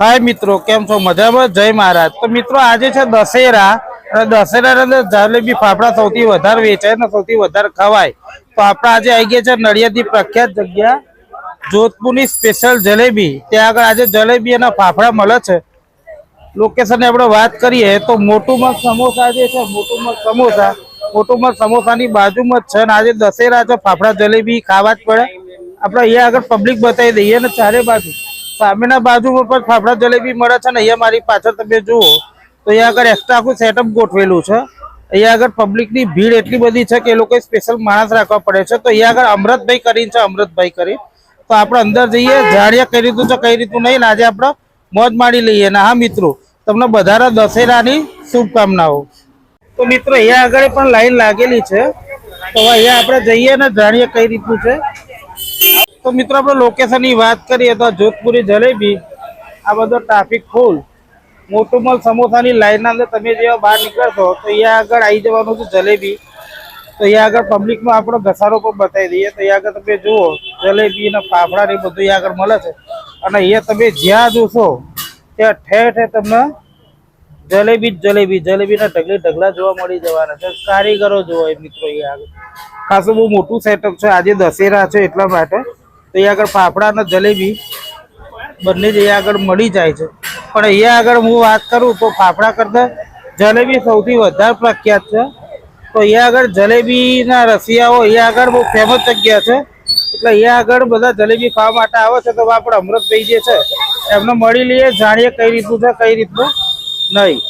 હાય મિત્રો, કેમ છો? મજામાં? જય મહારાજ. તો મિત્રો, આજે છે દશેરા. અને દશેરાના અંદર જલેબી ફાફડા સૌથી વધારે વેચાય ને સૌથી વધારે ખવાય. તો આપણે આજે આવી ગયા છે નડિયાદની પ્રખ્યાત જગ્યા જોધપુરની સ્પેશિયલ જલેબી. ત્યાં આગળ આજે જલેબી અને ફાફડા મળે છે. લોકેશનની આપણે વાત કરીએ તો મોટુમાં સમોસા જે છે, મોટુમાં સમોસા. મોટુમાં સમોસાની બાજુમાં જ છે અને આજે દશેરા છે ફાફડા જલેબી ખાવા જ પડે. આપણે અહીંયા આગળ પબ્લિક બતાવી દઈએ ને ચારે બાજુ. સામેના બાજુમાં પણ ફાફડા જલેબી મળે છે ને અહીંયા મારી પાછળ તમે જુઓ, તો અહીંયા આગળ એક્સ્ટ્રા આખું સેટઅપ ગોઠવેલું છે. અહીંયા આગળ પબ્લિકની ભીડ એટલી બધી છે કે એ લોકોએ સ્પેશિયલ માણસ રાખવા પડે છે. તો અહીંયા આગળ અમૃતભાઈ કરીને છે અમૃતભાઈ કરી. તો આપણે અંદર જઈએ જાણીએ કઈ રીતનું છે, કઈ રીતનું નહીં આજે આપણે મોજ માણી લઈએ. ને હા, મિત્રો, તમને બધાના દશેરાની શુભકામનાઓ. તો મિત્રો, અહીંયા આગળ પણ લાઈન લાગેલી છે. તો અહીંયા આપણે જઈએ ને જાણીએ કઈ રીતનું છે તો મિત્રો, આપણે લોકેશનની વાત કરીએ તો જોધપુરી, જલેબી, આ બધો ટ્રાફિક ફૂલ મોટુમલ સમોસાની લાઈન ના અંદર તમે જેવા બહાર નીકળશો, તો અહીંયા આગળ આવી જવાનું છે જલેબી. તો અહીંયા આગળ પબ્લિકમાં આપણો ઘસારો પણ બતાવી દઈએ. તો અહીંયા આગળ તમે જુઓ, જલેબી અને ફાફડા ને બધું અહીંયા આગળ મળે છે. અને અહીંયા તમે જ્યાં જોશો, ત્યાં ઠેર ઠેર તમને જલેબી જલેબી, જલેબીના ઢગલે ઢગલા જોવા મળી જવાના છે. કારીગરો જોવા મિત્રો અહીંયા આગળ. ખાસું બહુ મોટું સેટઅપ છે. આજે દશેરા છે એટલા માટે. તો અહીંયા આગળ ફાફડા અને જલેબી બંને જ અહીંયા આગળ મળી જાય છે. પણ અહીંયા આગળ હું વાત કરું તો ફાફડા કરતા જલેબી સૌથી વધારે પ્રખ્યાત છે. તો અહીંયા આગળ જલેબીના રસિયાઓ અહીંયા આગળ બહુ ફેમસ જગ્યા છે. એટલે અહીંયા આગળ બધા જલેબી ખાવા માટે આવે છે તો આપણે અમૃતભાઈ જે છે. એમને મળી લઈએ, જાણીએ કઈ રીતનું છે, કઈ રીતનું નહીં.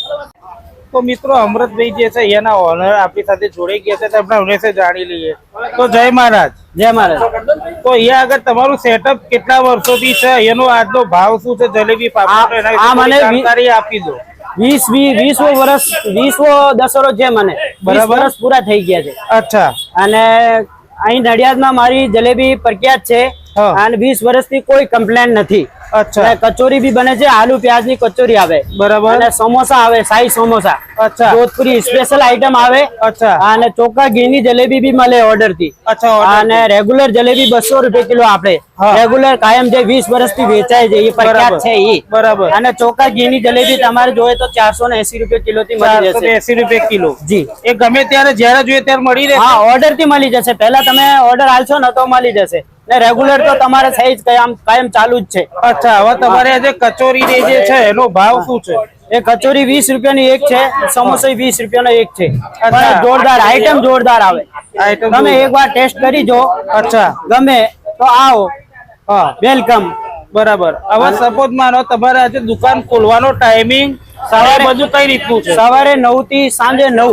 તો મિત્રો અમૃતભાઈ જે છે એના ઓનર આપણી સાથે જોડાઈ ગયા છે તો આપણે એમને જાણી લઈએ. તો જય મહારાજ. જય મહારાજ. તો અહીંયા આગળ તમારું સેટઅપ કેટલા વર્ષોથી છે એનો આજનો ભાવ શું છે જલેબી પાપડ મને જાણકારી આપી દો. વીસ વી- વર્ષ વીસમો દસરો છે મને બરાબર. વર્ષ પૂરા થઈ ગયા છે. અચ્છા. અને અહીં નડિયાદમાં મારી જલેબી પ્રખ્યાત છે અને વીસ વર્ષથી કોઈ કમ્પ્લેન નથી. અચ્છા. કચોરી બી બને છે આલુ પ્યાજની કચોરી આવે. બરાબર. અને સમોસા આવે સાઈ સમોસા. અચ્છા. જોધપુરી સ્પેશિયલ આઈટમ આવે. અચ્છા. અને ચોખ્ખા ઘીની જલેબી બી મળે ઓર્ડરથી અચ્છા અને રેગ્યુલર જલેબી બસો રૂપિયા કિલો આપડે રેગ્યુલર કાયમ જે વીસ વર્ષથી વેચાય છે એ. પ્રખ્યાત છે એ બરાબર. અને ચોખ્ખા ઘીની જલેબી તમારે જોઈએ તો ચારસો ને એસી રૂપિયા કિલો થી મળી જશે. એસી રૂપિયા કિલો. જી. એ ગમે ત્યારે જ્યારે જોઈએ ત્યારે મળી રહે હા ઓર્ડરથી મળી જશે. પહેલા તમે ઓર્ડર આલશો ને તો મળી જશે. ને રેગ્યુલર તો તમારે સાઈઝ કાયમ કાયમ ચાલુ જ છે. અચ્છા હવે તમારે જે કચોરી જે છે એનો ભાવ શું છે? એ કચોરી વીસ રૂપિયાની એક છે સમોસો વીસ રૂપિયાનો એક છે. જોરદાર આઈટમ જોરદાર આવે. તમે એક વાર ટેસ્ટ કરી જો. અચ્છા. ગમે તો આવો. હા. વેલકમ બરાબર. હવે સપોઝ માનો તમારે આજે દુકાન ખોલવાનો ટાઈમિંગ સવારે બધું કઈ રીતનું છે? સવારે નવથી સાંજે નવ.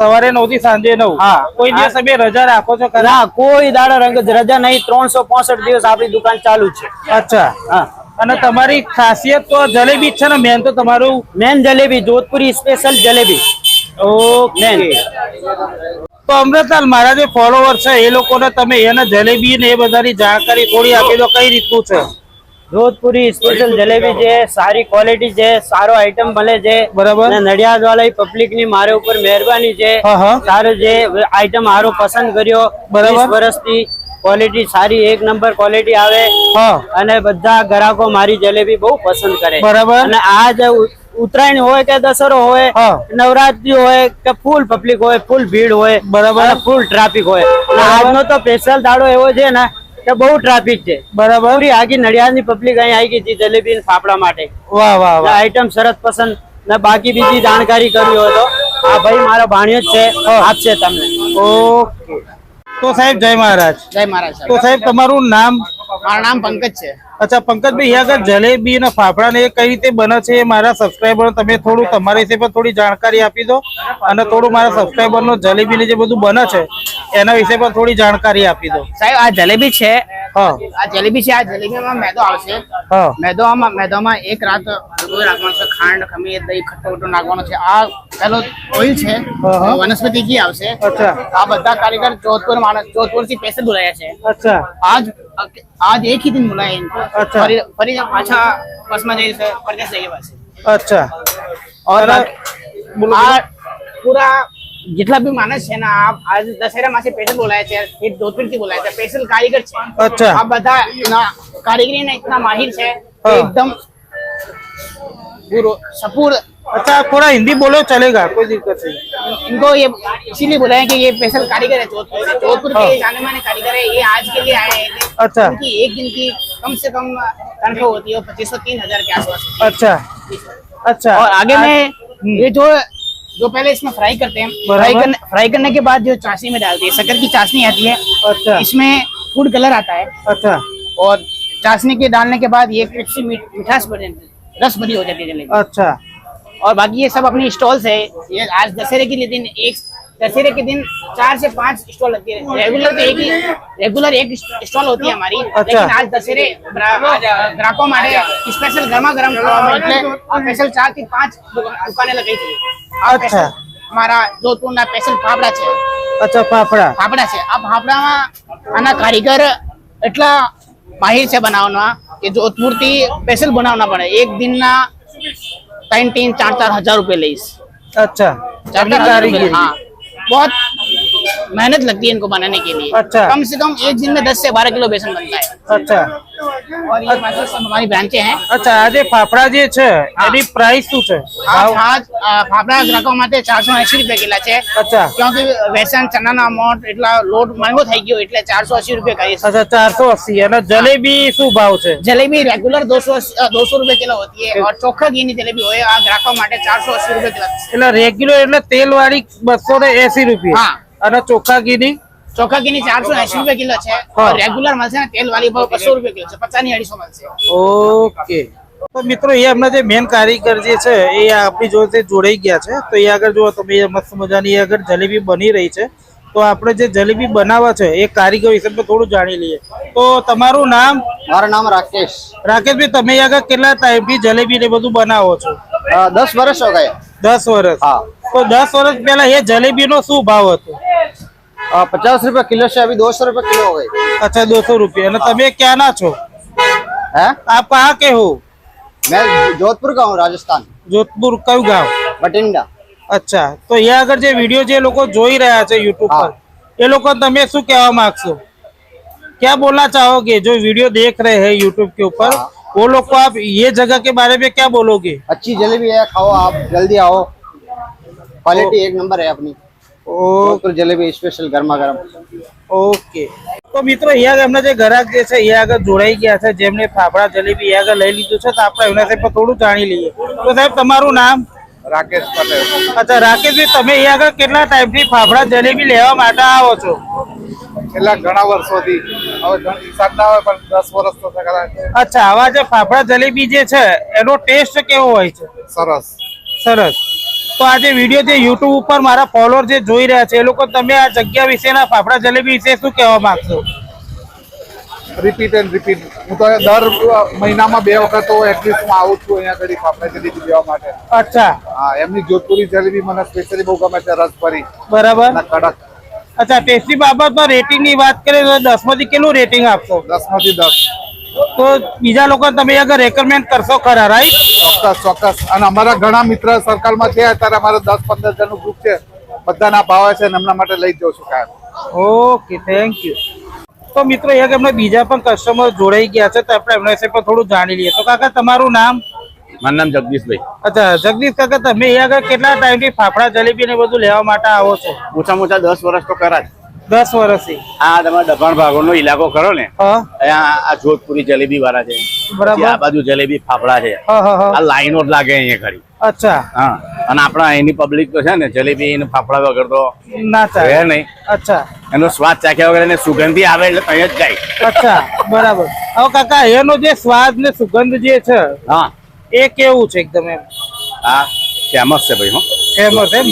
સવારે નવથી સાંજે નવ. હા. કોઈ દિવસ તમે રજા રાખો છો ના કોઈ દાડા રંગ રજા નહીં. ત્રણસો પોસઠ દિવસ આપણી દુકાન ચાલુ છે. અચ્છા. હા. અને તમારી ખાસિયત તો જલેબી છે ને? મેન તો તમારું? Main jalebi Jodhpuri special jalebi. Okay. તો અમૃતલાલ મારા જે ફોલોવર છે એ લોકોને તમે એને જલેબી ને એ બધાની જાણકારી થોડી આપી દો. કઈ રીતનું છે? જોધપુરી સ્પેશિયલ જલેબી છે સારી ક્વોલિટી છે સારો આઈટમ મળે છે. બરાબર. અને નડિયાદ વાળા પબ્લિકની મારે ઉપર મહેરબાની છે. સારો જે આઈટમ સારો પસંદ કર્યો બરાબર. વર્ષથી ક્વોલિટી સારી એક નંબર ક્વોલિટી આવે. અને બધા ગ્રાહકો મારી જલેબી બહુ પસંદ કરે. બરાબર. અને આ જે ઉત્તરાયણ હોય કે દસરો હોય નવરાત્રી હોય કે ફૂલ પબ્લિક હોય ફૂલ ભીડ હોય બરાબર. ફૂલ ટ્રાફિક હોય. આજનો તો સ્પેશિયલ દાડો એવો છે ને કે બહુ ટ્રાફિક છે. બરાબર. પૂરી આખી નડિયાદની પબ્લિક અહીં આવી ગઈ હતી જલેબી ને ફાફડા માટે. વાહ વાહ વાહ. આઈટમ સરસ પસંદ. ને બાકી બીજી જાણકારી કરવી હોય તો. આ ભાઈ મારો ભાણિયો જ છે. આપશે તમને. ઓકે. તો સાહેબ જય મહારાજ. જય મહારાજ તો સાહેબ તમારું નામ? મારું નામ પંકજ છે. અચ્છા પંકજભાઈ આગળ જલેબી અને ફાફડા ને કઈ રીતે બને છે મારા સબસ્ક્રાઈબર તમે થોડું તમારા વિશે પણ થોડી જાણકારી આપી દો અને થોડું મારા સબસ્ક્રાઈબર નો જલેબી ને જે બધું બને છે એના વિશે પણ થોડી જાણકારી આપી દો. સાહેબ આ જલેબી છે? હા. આ જલેબી છે આ જલેબીમાં મેદો આવશે. હા. મેદોમાં મેદોમાં એક રાત દૂધ છે ખાંડ ખમીર દહીં ખટ્ટો નાખવાનો છે. આ પેલો ઓઇલ છે હા, હા. વનસ્પતિ ઘી આવશે અચ્છા આ બધા કારીગર જોધપુર માણસ જોધપુર થી સ્પેશિયલ બોલાયા છે અચ્છા આજ આજ એક ही दिन बुलाए इनको अच्छा। फरी फरी जब पाछा बस में जैसे परदेश जाइए बस અચ્છા और અને- बाकी- બોલો, આ પૂરા જેટલા બી માણસ છે ને આ આજ દશેરા માસે સ્પેશિયલ બોલાયા છે એ જોધપુર થી બોલાયા છે સ્પેશિયલ કારીગર છે અચ્છા આ બધા ના કારીગરી ને ઇતના માહિર છે કે હા. એકદમ गुरु सपूर अच्छा थोड़ा हिंदी बोलो चलेगा कोई दिक्कत नहीं। इनको ये इसीलिए बुलाया कि ये स्पेशल कारीगर है जोधपुर से। जोधपुर के जाने माने कारीगर है ये आज के लिए आए थे अच्छा। उनकी एक दिन की कम से कम तनख्वाह होती है पच्चीस सौ तीन हज़ार के आसपास अच्छा। अच्छा। और आगे में ये जो जो पहले इसमें फ्राई करते हैं फ्राई करने फ्राई करने के बाद जो चाशनी में डालते हैं शक्कर की चाशनी आती है अच्छा। इसमें फ़ूड कलर आता है। अच्छा। और चाशनी के डालने के बाद ये मिठास बन जाती है रस भरी हो जाती है जलेबी अच्छा और बाकी ये सब अपनी स्टॉल्स है ये आज दशहरे के लिए दिन एक दशहरे के दिन चार से पांच स्टॉल लगती है रेगुलर तो एक ही रेगुलर एक स्टॉल होती है हमारी लेकिन आज दशहरे ग्रा- आज ग्राहकों માટે સ્પેશિયલ ગરમા ગરમ ખાવા મળે એટલે આ સ્પેશિયલ ચાર થી પાંચ દુકા- દુકાને લગાઈ છે આ અચ્છા. special અમારા જોધપુરના સ્પેશિયલ ફાફડા છે अच्छा फाफड़ा ફાફડા છે આ ફાફડામાં આના કારીગર એટલા માહિર છે બનાવવાના કે જો અધૂરથી સ્પેશિયલ બનાવવાના પડે એક દિનના ત્રણ તીન ચાર ચાર હજાર રૂપિયા લઈશ. અચ્છા. હજાર હા. બહુ मेहनत लगती है इनको बनाने के लिए अच्छा। कम से कम एक दिन में दस से बारह किलो बेसन बनता है अच्छा और ये हमारे सब हमारी ब्रांचे हैं અચ્છા આ જે ફાફડા જે છે એની પ્રાઇસ શું છે આ ભાવ? છાજ અ, ફાફડા ગ્રાહકો માટે ચારસો એસી રૂપિયા કિલા છે અચ્છા ક્યોંકि વેસન ચણાના મોટ એટલા લોટ મહેંગો થઈ ગયો એટલે ચારસો અસી રૂપિયા કહીશ અચ્છા ચારસો અસી અને જલેબી શું ભાવ છે जलेबी रेगुलर दो सौ दो सौ रुपए किलो होती है और चोखा घी ની जलेबी હોય આ ગ્રાહકો માટે ચારસો અસી રૂપિયા કિલો એટલે રેગ્યુલર એટલે તેલ વાળી બસો ને એસી રૂપિયા હા. અને ચોખ્ખા ઘી ની ચોખા ઘી ની ચારસો એસી રૂપિયા કિલો છે. રેગ્યુલર મળશે ને તેલ વાળી ભાવ બસો રૂપિયા કિલો છે. પચાસની અઢીસો મળશે. ઓકે. તો મિત્રો એ એમના જે મેન કારીગર જે છે એ આપણી જોડે જોડાઈ ગયા છે. તો એ આગળ જુઓ તમે મસ્ત મજાની એ આગળ જલેબી બની રહી છે. તો આપણે જે જલેબી બનાવવા છે એ કારીગર વિશે થોડું જાણી લઈએ. તો તમારું નામ? મારું નામ રાકેશ. રાકેશભાઈ તમે આગળ કેટલા ટાઈમથી જલેબી ને બધું બનાવો છો? દસ વર્ષ હો ગયા. દસ વર્ષ. હા. તો દસ વર્ષ પહેલા એ જલેબીનો શું ભાવ હતો? अ, पचास रुपए किलो से अभी दो सौ रुपए किलो हो गई અચ્છા દોસો રૂપિયા અને તમે ક્યાં ના છો है આપ કહા કે હો मैं जोधपुर का हूँ राजस्थान જોધપુર કયું ગામ बटिंडा અચ્છા તો અહીંયા આગળ જે વિડીયો જે લોકો જોઈ રહ્યા છે યુટ્યુબ પર એ લોકો તમે શું કહેવા માંગશો क्या बोलना चाहोगे जो वीडियो देख रहे हैं यूट्यूब के ऊपर वो लोग को आप ये जगह के बारे में क्या बोलोगे अच्छी जलेबी है खाओ आप जल्दी आओ क्वालिटी एक नंबर है अपनी ઓકે જલેબી સ્પેશિયલ ગરમા ગરમ. ઓકે તો મિત્રો અહીંયા એમના જે ગ્રાહક જે છે અહીંયા આગળ જોડાઈ ગયા છે જેમને ફાફડા જલેબી અહીંયા આગળ લઈ લીધું છે તો આપણે એમના સાહેબ થોડું જાણી લઈએ. તો સાહેબ તમારું નામ? રાકેશ પટેલ. અચ્છા રાકેશભાઈ તમે અહીંયા આગળ કેટલા ટાઈમથી ફાફડા જલેબી લેવા માટે આવો છો? કેટલા ઘણા વર્ષોથી. હવે પણ દસ વર્ષ તો અચ્છા આવા જે ફાફડા જલેબી જે છે એનો ટેસ્ટ કેવો હોય છે? સરસ. સરસ. તો આજે વીડિયો જે યુટ્યુબ ઉપર મારા ફોલોઅર જે જોઈ રહ્યા છે એ લોકો તમે આ જગ્યા વિશેના ફાફડા જલેબી વિશે શું કહેવા માંગશો? રિપીટ એન્ડ રિપીટ હું તો દર મહિનામાં બે વખત તો એટલીસ્ટમાં આવું છું અહીંયા ઘડી ફાફડા જલેબી લેવા માટે. અચ્છા. હા એમની જોધપુરી જલેબી મને સ્પેશિયલી બહુ ગમે છે રસભરી. બરાબર. કડક. અચ્છા ટેસ્ટી બાબતમાં રેટિંગની વાત કરીએ તો દસમાંથી કેટલું રેટિંગ આપશો? દસમાંથી દસ. તો બીજા લોકો તમે આગળ રેકમેન્ડ કરશો ખરા રાઈટ ચોક્કસ ચોક્કસ. અને અમારા ઘણા મિત્ર સર્કલમાં છે અત્યારે અમારે દસ પંદર જણનું ગ્રુપ છે. બધાના ભાવે છે એમના માટે લઈ જઉં છું કાયમ. ઓકે થેન્ક યુ તો મિત્રો એક એમને બીજા પણ કસ્ટમર જોડાઈ ગયા છે તો આપણે એમના વિશે પણ થોડું જાણી લઈએ. તો કાકા તમારું નામ? મારું નામ જગદીશભાઈ. અચ્છા જગદીશ કાકા તમે અહીંયા આગળ કેટલા ટાઈમથી ફાફડા જલેબી ને બધું લેવા માટે આવો છો? ઓછામાં ઓછા દસ વર્ષ તો કરા જ. દસ વર્ષથી. આ તમારા દબાણ ભાગોનો ઇલાકો ખરો ને? અહીંયા આ જોધપુરી જલેબી વાળા છે. બરાબર. આ બાજુ જલેબી ફાફડા છે. આ લાઈનો જ લાગે અહીંયા ખરી અચ્છા. હા. અને આપણા અહીંની પબ્લિક તો છે ને જલેબી અને ફાફડા વગર તો ના ચાલે. નહીં. અચ્છા. એનો સ્વાદ ચાખ્યા વગર એને સુગંધી આવે એટલે અહીંયા જ જાય. અચ્છા બરાબર. હવે કાકા એનો જે સ્વાદ ને સુગંધ જે છે હા. એ કેવું છે એકદમ એમ? હા ફેમસ છે ભાઈ હો. ફેમસ એમ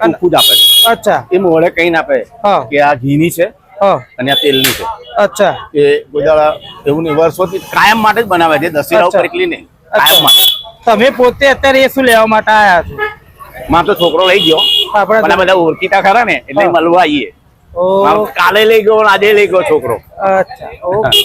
જ આપે છે. અચ્છા. એ મોડે કઈ ના આપે કે આ ઘીની છે અને આ તેલની છે. અચ્છા. એ બધા એવું ને વર્ષોથી કાયમ માટે જ બનાવે છે દશેરા ઉપર. એકલી નહીં કાયમ માટે. તમે પોતે અત્યારે એ શું લેવા માટે આયા છો? મારો તો છોકરો લઈ ગયો. આપણે પણ બધા ઓળખીતા ખરા ને એટલે. મળવા આવીએ. કાલે લઈ ગયો આજે લઈ ગયો છોકરો. અચ્છા ઓકે.